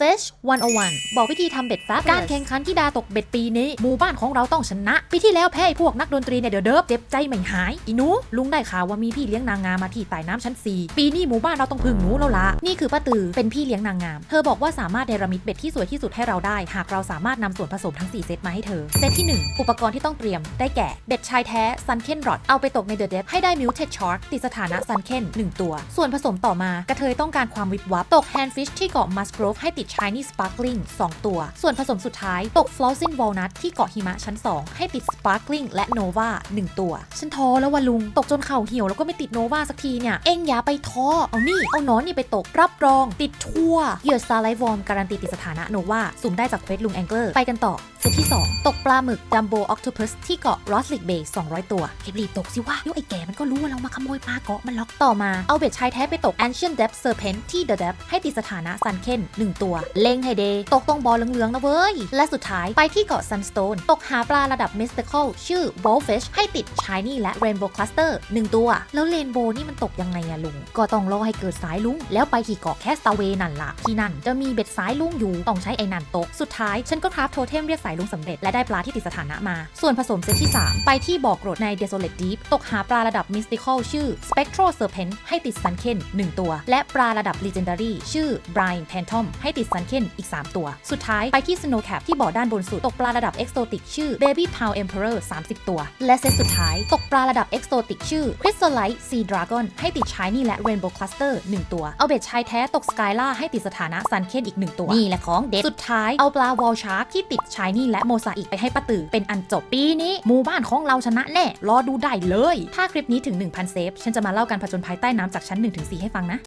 Fish 101 บอกวิธีทำเบ็ดแฟบการแข่งขันที่ดาตกเบ็ดปีนี้ หมู่บ้านของเราต้องชนะ ปีที่แล้วแพ้ไอ้พวกนักดนตรีเนี่ยเดี๋ยวเดิบเจ็บใจไม่หาย อีนูลุงได้ข่าวว่ามีพี่เลี้ยงนางงามมาที่ใต้น้ำชั้น 4 ปีนี้หมู่บ้านเราต้องพึ่งหนูแล้วละนี่คือป้าตือเป็นพี่เลี้ยงนางงาม เธอบอกว่าสามารถเนรมิตเบ็ดที่สวยที่สุดให้เราได้ หากเราสามารถนำส่วนผสมทั้ง 4 เซตมาให้เธอ เซตที่ 1 อุปกรณ์ที่ต้องเตรียม ได้แก่เบ็ดชายแท้ Sunken Rod เอาไปตกในเดอะเดฟให้ได้ Muted Shark ติดสถานะ Sunken 1ตัว ส่วนผสมต่อมากระเทยต้องการความวิบวับตก Handfish ที่เกาะ Musgrove ให้ติด Shiny Sparkling 2 ตัว ส่วนผสมสุดท้ายตก f l o s s i n Walnut ที่เกาะหิมะชั้น 2 ให้ติด Sparkling และ Nova 1 ตัว ฉันท้อแล้วว่าลุง ตกจนเข่าเหี่ยวแล้วก็ไม่ติด Nova สักทีเนี่ย เอ็งอย่าไปท้อ เอานี่ เอาหนอนนี่ไปตก รับรอง ติดทั่วเหยื่อ Starlight Worm การันตีติดสถานะ Nova สุ่มได้จากเควสลุงแองเกอร์ ไปกันต่อเซตที่ 2 ตกปลาหมึก Jumbo Octopus ที่เกาะ Roslick Bay 200 ตัวรีบตกสิวะเดี๋ยวไอ้แก่มันก็รู้ว่าเรามาขโมยปลาเกาะมันล็อกต่อมาเอาเบ็ดชายแท้ไปตก Ancient Depth Serpent ที่ The Depth ให้ติดสถานะ Sunken 1ตัวเล็งให้เดตกตรงบอลเหลืองๆนะเว้ย และสุดท้ายไปที่เกาะ Sunstone ตกหาปลาระดับ Mystical ชื่อ Bowfish ให้ติด Shiny และ Rainbow Cluster 1ตัว แล้ว Rainbow นี่มันตกยังไงอะลุง ก็ต้องรอให้เกิดสายลุง แล้วไปที่เกาะ Castaway นั่นละที่นั่นจะมีเบ็ดสายลุงอยู่ต้องใช้ไอ้นั่นตก สุดท้ายฉันก็คราฟโทเทมเรียกสายลุงสำเร็จและได้ปลาที่ติดสถานะมา ส่วนผสมเซตที่ 3 ไปที่บ่อกรดใน Desolate Deep ตกหาปลาระดับ Mystical ชื่อ Spectral Serpent ให้ติด Sunken 1ตัว และปลาระดับ Legendary ชื่อ Brine Phantom ให้ติด Sunken อีก 3 ตัว สุดท้ายไปที่ Snowcap ที่บ่อด้านบนสุด ตกปลาระดับ Exotic ชื่อ Baby Pound Emperor 30 ตัว และเซตสุดท้าย ตกปลาระดับ Exotic ชื่อ Chrysolite Sea Dragon ให้ติด Shiny และ Rainbow Cluster 1 ตัว เอาเบ็ดชายแท้ตก Skyla ให้ติดสถานะ Sunken อีก 1 ตัว นี่แหละของเด็ดสุดท้ายเอาปลา Wall Shark ที่ติด Shiny และ Mosaic ไปให้ป้าตือเป็นอันจบปีนี้หมู่บ้านของเราชนะแน่รอดูได้เลย ถ้าคลิปนี้ถึง 1,000 เซฟฉันจะมาเล่าการผจญภัยใต้น้ำจากชั้น1-4ให้ฟังนะ